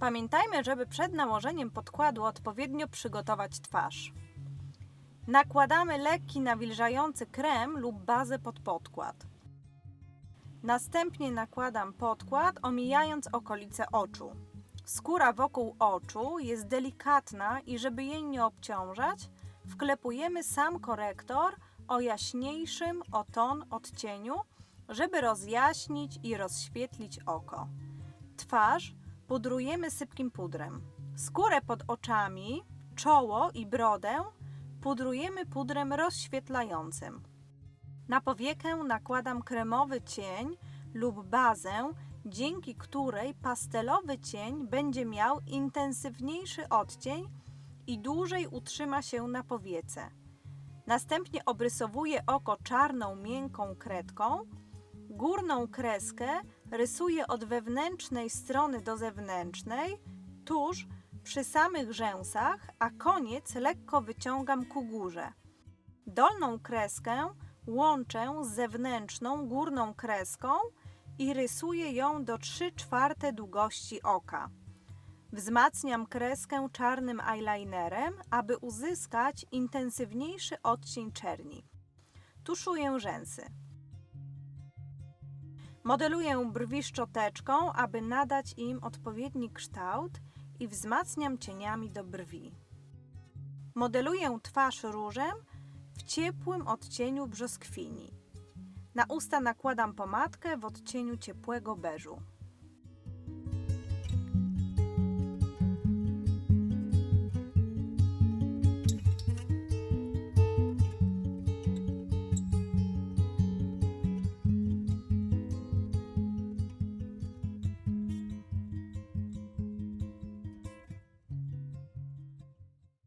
Pamiętajmy, żeby przed nałożeniem podkładu odpowiednio przygotować twarz. Nakładamy lekki nawilżający krem lub bazę pod podkład. Następnie nakładam podkład, omijając okolice oczu. Skóra wokół oczu jest delikatna i żeby jej nie obciążać, wklepujemy sam korektor o jaśniejszym o ton odcieniu, żeby rozjaśnić i rozświetlić oko. Twarz pudrujemy sypkim pudrem. Skórę pod oczami, czoło i brodę pudrujemy pudrem rozświetlającym. Na powiekę nakładam kremowy cień lub bazę, dzięki której pastelowy cień będzie miał intensywniejszy odcień i dłużej utrzyma się na powiece. Następnie obrysowuję oko czarną, miękką kredką. Górną kreskę rysuję od wewnętrznej strony do zewnętrznej, tuż przy samych rzęsach, a koniec lekko wyciągam ku górze. Dolną kreskę łączę z zewnętrzną górną kreską i rysuję ją do 3 czwarte długości oka. Wzmacniam kreskę czarnym eyelinerem, aby uzyskać intensywniejszy odcień czerni. Tuszuję rzęsy. Modeluję brwi szczoteczką, aby nadać im odpowiedni kształt i wzmacniam cieniami do brwi. Modeluję twarz różem w ciepłym odcieniu brzoskwini. Na usta nakładam pomadkę w odcieniu ciepłego beżu.